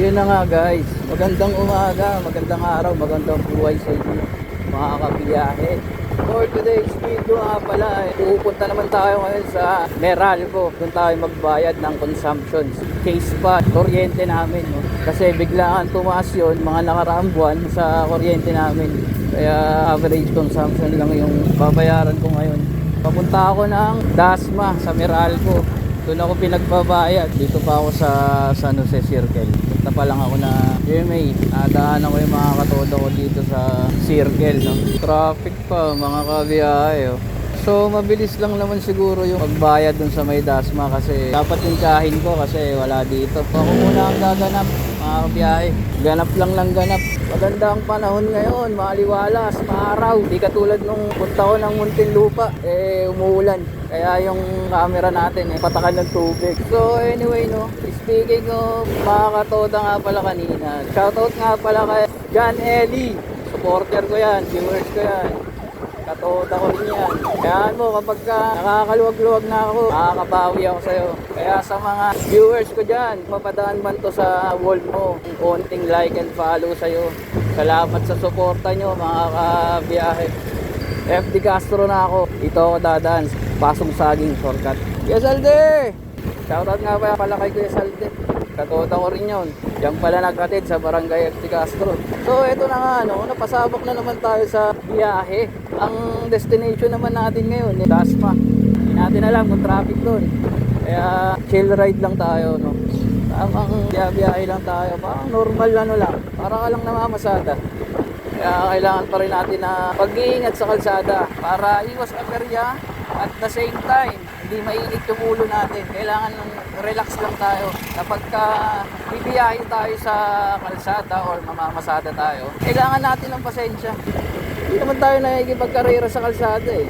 Yun na nga guys, magandang umaga, magandang araw, magandang buhay sa inyo mga kabiyahe. For today's video nga pala, eh, pupunta naman tayo ngayon sa Meralco. Doon tayo magbayad ng consumptions. Case pa, kuryente namin. No? Kasi biglaan tumaas yun, mga nakaraang buwan sa kuryente namin. Kaya average consumption lang yung babayaran ko ngayon. Papunta ako ng Dasma sa Meralco. Doon ako pinagbabayad. Dito pa ako sa San Jose Circle. Punta pa lang ako na GMA. Nadaanan ko yung mga katoda ko dito sa Circle. No? Traffic pa, mga kabiyahe. Oh. So mabilis lang naman siguro yung pagbayad dun sa may Dasma kasi dapat yung kahin ko kasi wala dito. Ako muna ang gaganap mga kabiyahe. Ganap lang lang ganap. Maganda ang panahon ngayon, maliwalas, maaraw. Di katulad nung punta ko ng Muntinlupa, eh umuulan. Kaya yung camera natin eh patakan ng tubig. So anyway no, speaking of mga katoda nga pala kanina. Shoutout nga pala kay John Ellie. Supporter ko yan, viewers ko yan. Katoda ko rin yan. Kaya mo, kapag ka nakakaluwag-luwag na ako, makakabawi ako sa'yo. Kaya sa mga viewers ko dyan, mapadaan man to sa wall mo, konting like and follow sa'yo. Salamat sa suporta nyo, mga kabiyahe. FD Castro na ako. Dito ako dadaan. Pasong saging shortcut. Kuya Salde! Shoutout nga pa pala kay Kuya Salde. Katoda ko rin yun. Diyan pala nagkatid sa barangay FD Castro. So eto na nga no, napasabak na naman tayo sa biyahe. Ang destination naman natin ngayon, eh, Dasma. Hindi natin alam kung traffic doon. Kaya chill ride lang tayo no. Tamang biyahe lang tayo. Parang normal ano lang. Para ka lang namamasada. Kaya kailangan pa rin natin na pag-iingat sa kalsada para iwas aperya at the same time hindi mainit yung ulo natin. Kailangan ng relax lang tayo. Kapag ka bibiyahe tayo sa kalsada or mamamasada tayo, kailangan natin ng pasensya. Hindi naman tayo nakikipagkarera sa kalsada eh.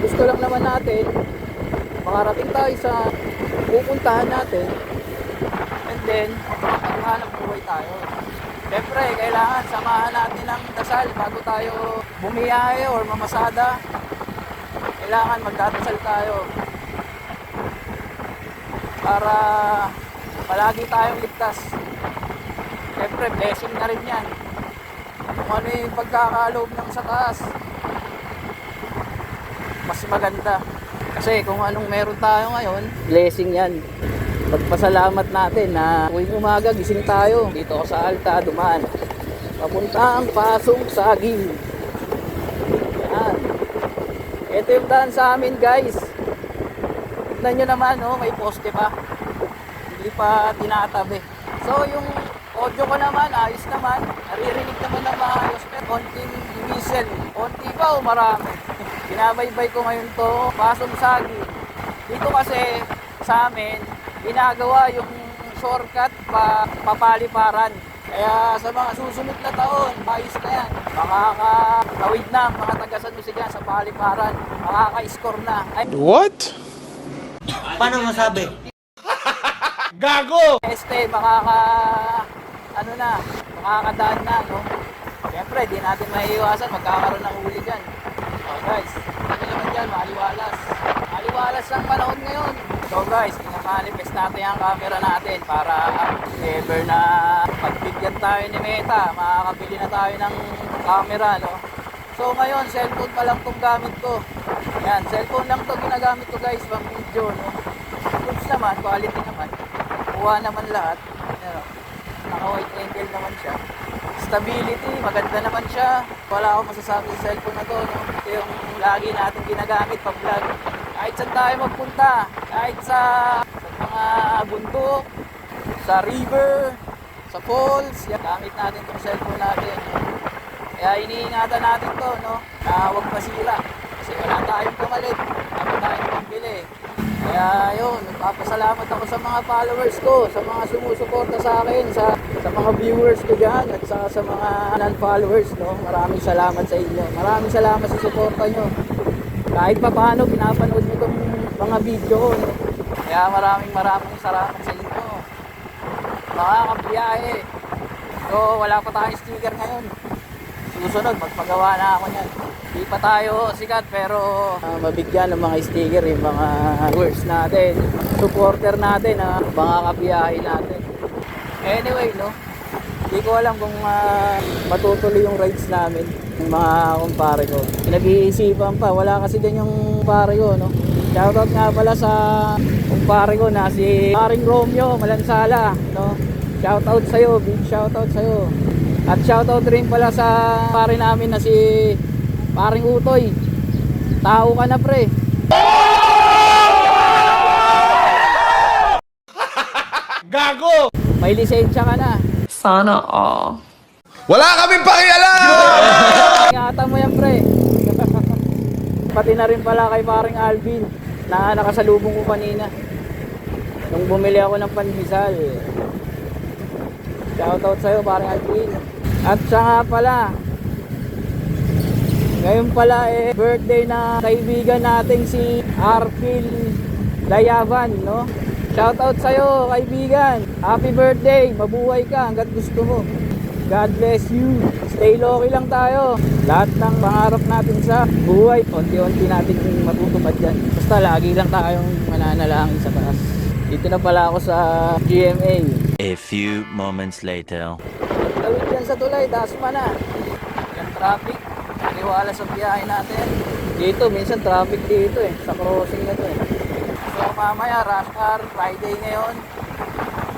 Gusto lang naman natin, makarating tayo sa pupuntahan natin and then maghanap buhay tayo. Siyempre, kailangan samahan natin ng dasal bago tayo bumiyahe or mamasada. Kailangan magdadasal tayo para palagi tayong ligtas. Siyempre, blessing na rin yan. Kung ano yung pagkakaloob ng sa taas, mas maganda. Kasi kung anong meron tayo ngayon, blessing yan. Pagpasalamat natin na tuwing umaga gising tayo dito sa Alta, dumaan. Papunta ang pasong saging. Ito yung daan sa amin guys. Tignan nyo naman, oh, may poste pa. Hindi pa tinatabi. So yung audio ko naman, ayos naman. Naririnig naman na maayos. Pero konting whistle. Konti pa o marami. Binabaybay ko ngayon to, pasong saging. Dito kasi sa amin, ginagawa yung shortcut pa papaliparan. Kaya sa mga susunod na taon, ayos na yan. Makakatawid na ang mga taga San dyan sa paliparan. Makaka-score na. Ay, What? Paano masabi? Gago! este, makaka... Ano na, makakadaan na, no? Siyempre, di natin maiiwasan, magkakaroon ng huli dyan. Oh, guys, ano naman dyan, maliwalas. Maliwalas ang panahon ngayon. So guys, pinamanifest natin ang camera natin para ever na pagbigyan tayo ni Meta, makakabili na tayo ng camera, no? So ngayon, cellphone pa lang itong gamit ko. Yan, cellphone lang to ginagamit ko guys, pang video, no? Goods naman, quality naman. Kuha naman lahat. Yan, oh. Naka white angle naman siya. Stability, maganda naman siya. Wala akong masasabi sa cellphone na to. No? Ito yung lagi natin ginagamit pag vlog. Kahit saan tayo magpunta, kahit sa, sa mga bundok, sa river, sa falls, yan, gamit natin itong cellphone natin. Kaya iniingatan natin to, no? Na huwag masira. Kasi wala tayong pamalit. Wala tayong pambili. Kaya yun, nagpapasalamat ako sa mga followers ko, sa mga sumusuporta sa akin, sa sa mga viewers ko dyan, at sa, sa mga non-followers, no? Maraming salamat sa inyo. Maraming salamat sa suporta nyo. Kahit pa paano, pinapanood nyo itong mga video? Kaya maraming maraming salamat sa inyo. Mga kabiyahe. So, wala pa tayong sticker ngayon. Susunod, magpagawa na ako niyan. Di pa tayo sikat pero ah, mabigyan ng mga sticker yung mga viewers natin, supporter natin, ah, mga kabiyahe natin. Anyway, no? Hindi ko alam kung ah, matutuloy yung rides namin ng mga kumpare ko. Pinag-iisipan pa. Wala kasi din yung kumpare ko, no? Shoutout nga pala sa kumpare ko na si Paring Romeo Malansala, no? Shoutout sa'yo, big shoutout sa'yo. At shoutout rin pala sa pare namin na si Paring Utoy. Tao ka na pre. Gago! May lisensya ka na. Sana all. Wala kaming pakialam! Ingatan mo yan pre. Pati na rin pala kay paring Alvin na nakasalubong ko kanina. Nung bumili ako ng pandesal. Shoutout sa'yo paring Alvin. At nga pala. Ngayon pala eh birthday na kaibigan nating si Arpil Dayavan, no? Shoutout sa'yo kaibigan. Happy birthday. Mabuhay ka hanggat gusto mo. God bless you. Stay low lang tayo. Lahat ng pangarap natin sa buhay, unti-unti natin matutupad yan. Basta lagi lang tayong mananalangin sa taas. Dito na pala ako sa GMA. A few moments later. Tawid yan sa tulay, dasma na. Yung traffic, maniwala sa biyahe natin. Dito, minsan traffic dito eh, sa crossing na to eh. So mamaya, rush hour, Friday ngayon.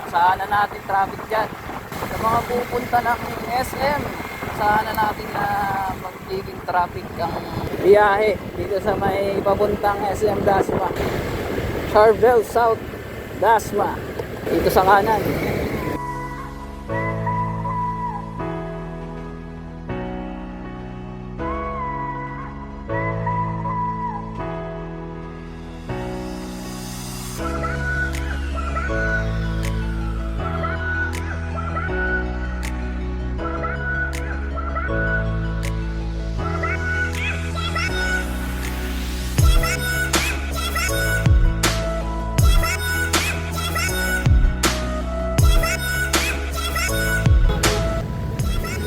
Saan na natin traffic dyan? Sa mga pupunta ng SM, saan na natin na magiging traffic ang biyahe dito sa may papuntang SM Dasma. Charvel South Dasma. Dito sa kanan.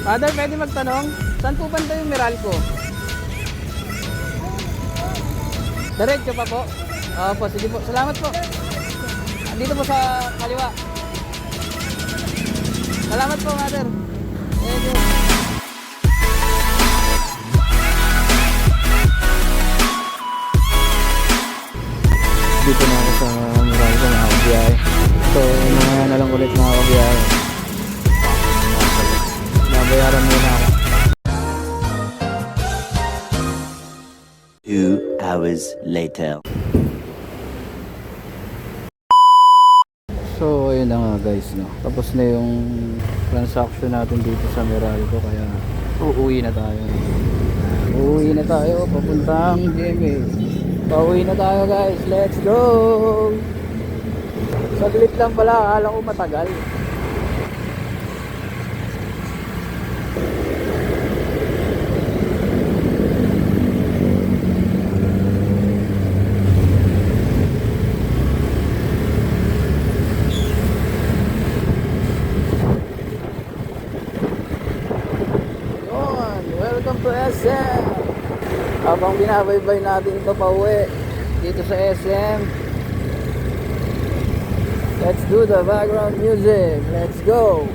Father, pwede magtanong? Saan po banda yung Meralco? Diretso pa po? Opo, sige po. Salamat po. Dito po sa kaliwa. Salamat po, Mother. Thank you. Dito na ako sa Meralco, mga kabiyahe. So, mga na lang ulit mga kabiyahe. Nabayaran muna ako. Two hours later. So, ayun na nga guys, no. Tapos na yung transaction natin dito sa Meralco kaya uuwi na tayo. Uuwi na tayo papuntang GMA. Pauwi na tayo guys. Let's go! Saglit lang pala, akala ko matagal. Yun, welcome to SM. Habang binabaybay natin ito pa dito sa SM. Let's do the background music. Let's go.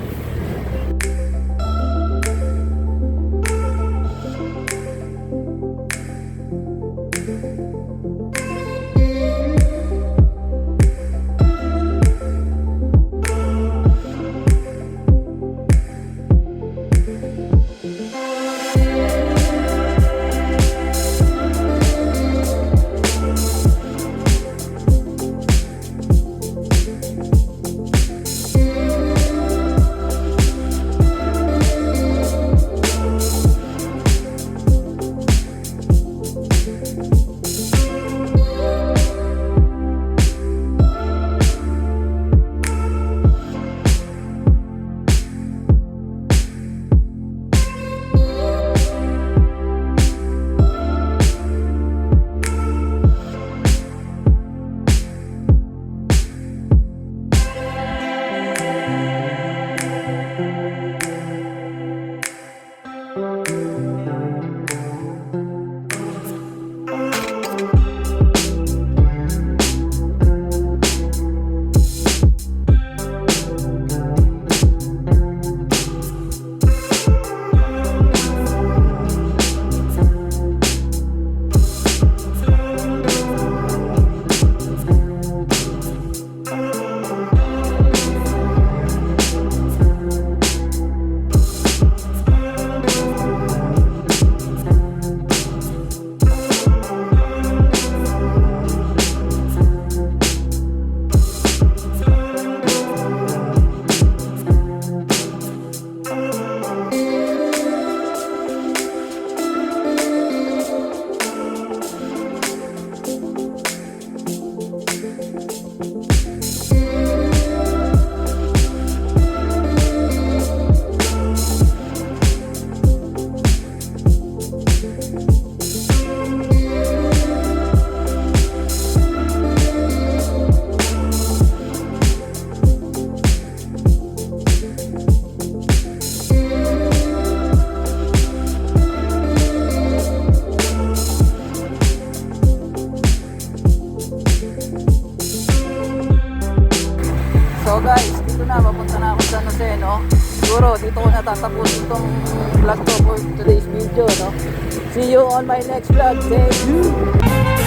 So guys, dito na papunta na ako sa San Jose, no? Siguro dito ko natatapusin itong vlog ko for today's video, no? See you on my next vlog. Thank you!